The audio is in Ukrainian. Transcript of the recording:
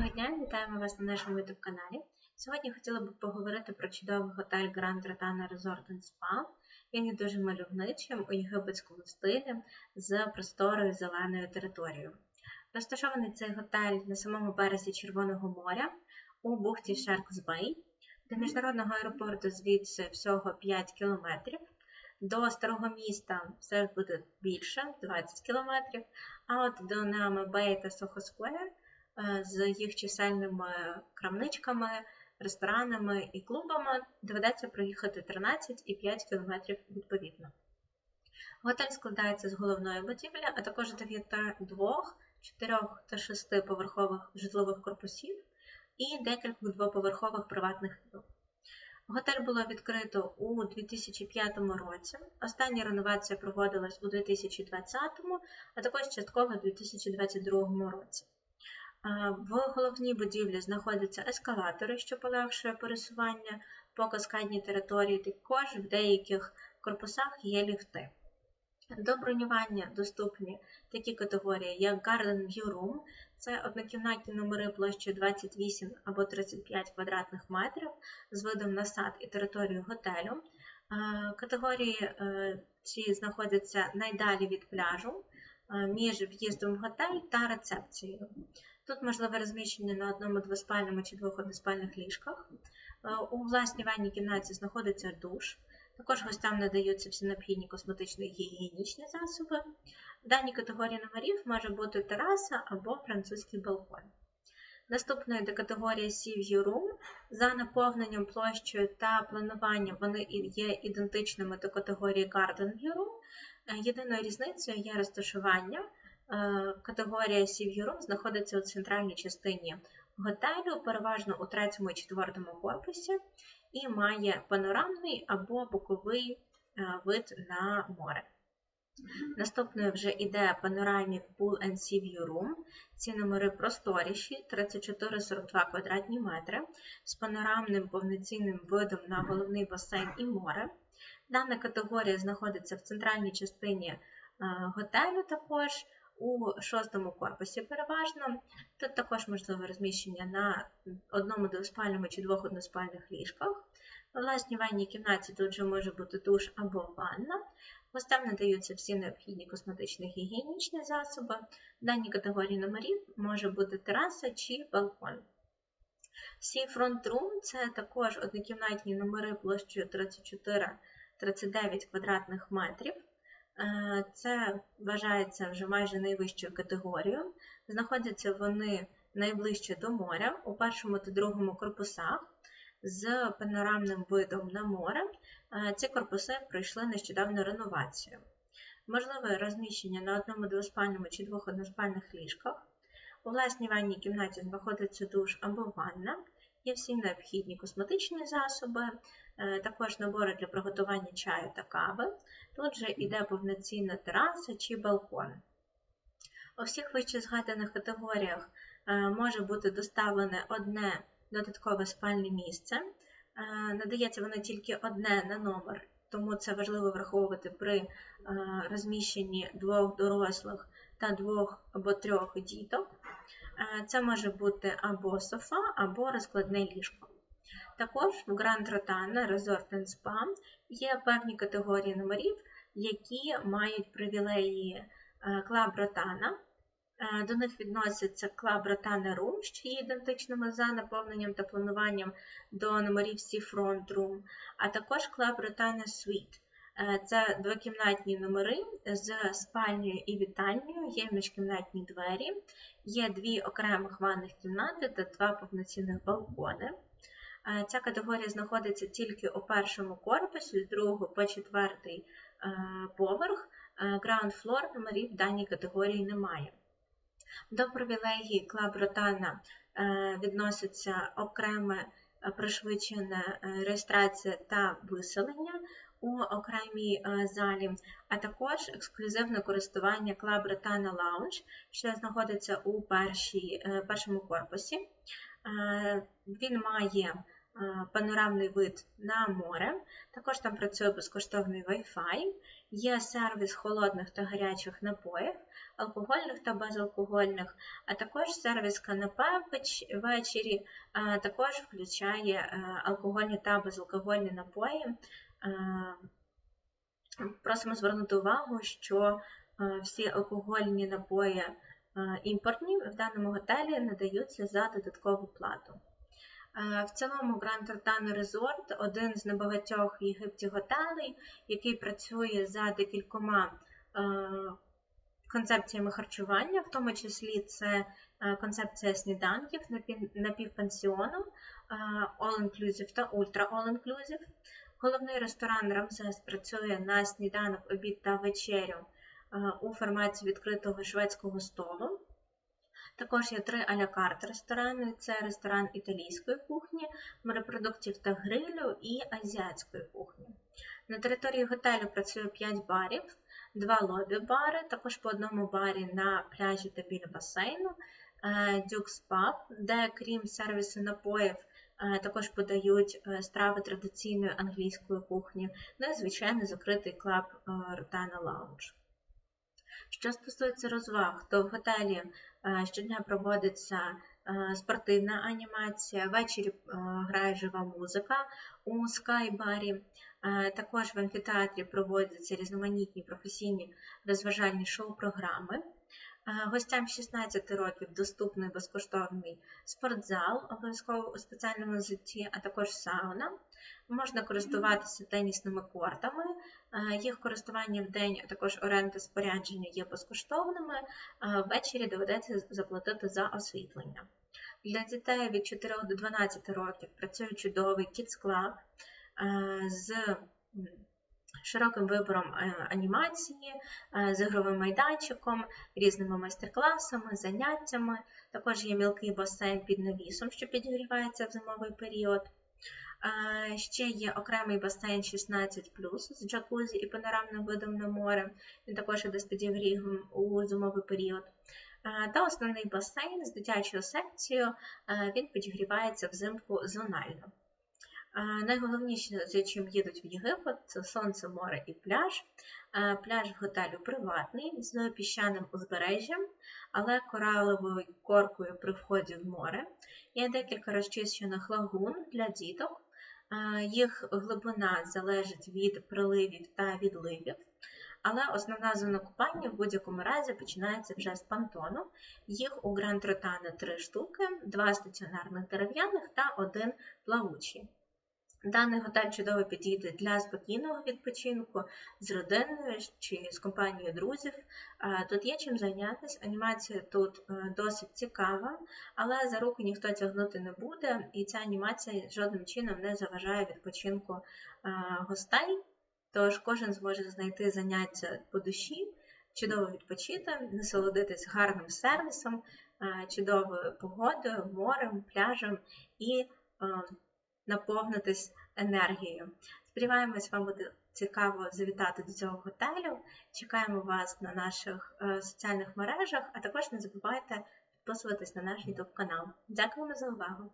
Доброго дня, вітаємо вас на нашому youtube каналі. Сьогодні хотіла б поговорити про чудовий готель Grand Rotana Resort Spa. Він є дуже мальовничим у єгипетському стилі з просторою зеленою територією. Розташований цей готель на самому березі Червоного моря у бухті Sharks Bay. До міжнародного аеропорту звідси всього 5 кілометрів. До старого міста все буде більше 20 кілометрів, а от до Нами Бей та Сохо Сквер з їх чисельними крамничками, ресторанами і клубами доведеться проїхати 13 і 5 кілометрів відповідно. Готель складається з головної будівлі, а також 9, 2, 4 та 6 поверхових житлових корпусів і декількох двоповерхових приватних вілл. Готель було відкрито у 2005 році. Остання реновація проводилась у 2020, а також частково у 2022 році. В головній будівлі знаходяться ескалатори, що полегшує пересування по каскадній території, також в деяких корпусах є ліфти. До бронювання доступні такі категорії, як Garden View Room, це однокімнатні номери площею 28 або 35 квадратних метрів з видом на сад і територію готелю. Категорії е, ці знаходяться найдалі від пляжу між в'їздом в готель та рецепцією. Тут можливе розміщення на одному двоспальному чи двох односпальних ліжках. У власній ванній кімнаті знаходиться душ. Також гостям надаються всі необхідні косметичні і гігієнічні засоби. В даній категорії номерів може бути тераса або французький балкон. Наступною до категорії Sea Room. За наповненням площею та плануванням вони є ідентичними до категорії Garden View Room. Єдиною різницею є розташування. Е, категорія Room знаходиться у центральній частині готелю, переважно у третьому і четвертому корпусі, і має панорамний або боковий е, вид на море. Наступною вже йде панорамік Pool and Sea View Room. Ці номери просторіші, 34-42 квадратні метри, з панорамним повноцінним видом на головний басейн і море. Дана категорія знаходиться в центральній частині е, готелю також у шостому корпусі переважно. Тут також можливе розміщення на одному двоспальному чи двох односпальних ліжках. У власній ванній кімнаті тут вже може бути душ або ванна. Гостям надаються всі необхідні косметичні гігієнічні засоби. В даній категорії номерів може бути тераса чи балкон. Seafront Room – це також однокімнатні номери площею 34-39 квадратних метрів. Це вважається вже майже найвищою категорією. Знаходяться вони найближче до моря у першому та другому корпусах з панорамним видом на море. Ці корпуси пройшли нещодавно реновацію. Можливе розміщення на одному двоспальному чи двох односпальних ліжках. У власній ванній кімнаті знаходиться душ або ванна, є всі необхідні косметичні засоби, е, також набори для приготування чаю та кави. Тут же йде повноцінна тераса чи балкон. У всіх вище згаданих категоріях е, може бути доставлене одне додаткове спальне місце. Е, надається воно тільки одне на номер, тому це важливо враховувати при розміщенні двох дорослих та двох або трьох діток. Це може бути або софа, або розкладне ліжко. Також в Grand Rotana Resort Spa є певні категорії номерів, які мають привілеї Club Rotana. До них відносяться Club Rotana Room, що є ідентичними за наповненням та плануванням до номерів Seafront Room, а також Club Rotana Suite. Е, це двокімнатні номери з спальнею і вітальнею, є міжкімнатні двері, є дві окремих ванних кімнати та два повноцінних балкони. Е, ця категорія знаходиться тільки у першому корпусі, з другого по четвертий е, поверх. Ground floor номерів в даній категорії немає. До привілегії Клаб Ротана відноситься окреме пришвидшена реєстрація та виселення у окремій е, залі, а також ексклюзивне користування Club Rotana Lounge, що знаходиться у першій, е, першому корпусі. Е, він має панорамний вид на море. Також там працює безкоштовний Wi-Fi, є сервіс холодних та гарячих напоїв, алкогольних та безалкогольних, а також сервіс канапе ввечері, також включає алкогольні та безалкогольні напої. Просимо звернути увагу, що е, всі алкогольні напої е, імпортні в даному готелі надаються за додаткову плату. Е, в цілому Grand Tartana Resort один з небагатьох в Єгипті готелей, який працює за декількома концепціями харчування, в тому числі це концепція сніданків напівпансіону, all-inclusive та ultra all-inclusive. Головний ресторан Рамзес працює на сніданок, обід та вечерю е, у форматі відкритого шведського столу. Також є три аля карт ресторани: це ресторан італійської кухні, морепродуктів та грилю і азіатської кухні. На території готелю працює 5 барів, 2 лобі-бари, також по одному барі на пляжі та біля басейну, Дюкс Pub, де крім сервісу напоїв Е, також подають е, страви традиційної англійської кухні, ну і, звичайно, закритий клаб Ротана е, Лаунж. Що стосується розваг, то в готелі щодня проводиться спортивна анімація, ввечері грає жива музика у скайбарі. Також в амфітеатрі проводяться різноманітні професійні розважальні шоу-програми. Гостям 16 років доступний безкоштовний спортзал, обов'язково у спеціальному взутті, а також сауна. Можна користуватися тенісними кортами, їх користування в день, а також оренда спорядження є безкоштовними, ввечері доведеться заплатити за освітлення. Для дітей від 4 до 12 років працює чудовий Kids Club з широким вибором е, анімації, е, з ігровим майданчиком, різними майстер-класами, заняттями. Також є мілкий басейн під навісом, що підігрівається в зимовий період. Е, ще є окремий басейн 16 з джакузі і панорамним видом на море. Він також іде з підігрівом у зимовий період. Та основний басейн з дитячою секцією він підігрівається взимку зонально. Найголовніше, за чим їдуть в Єгипет, це сонце, море і пляж. Пляж в готелю приватний, з піщаним узбережжям, але кораловою коркою при вході в море. Є декілька розчищених лагун для діток. Їх глибина залежить від приливів та відливів. Але основна зона купання в будь-якому разі починається вже з пантону. Їх у Гранд Ротане три штуки, два стаціонарних дерев'яних та один плавучий. Даний готель чудово підійде для спокійного відпочинку з родиною чи з компанією друзів. Тут є чим зайнятися. Анімація тут е, досить цікава, але за руку ніхто тягнути не буде, і ця анімація жодним чином не заважає відпочинку гостей. Тож кожен зможе знайти заняття по душі, чудово відпочити, насолодитись гарним сервісом, чудовою погодою, морем, пляжем і наповнитись енергією. Сподіваємось, вам буде цікаво завітати до цього готелю. Чекаємо вас на наших е, соціальних мережах, а також не забувайте підписуватись на наш YouTube канал. Дякуємо за увагу!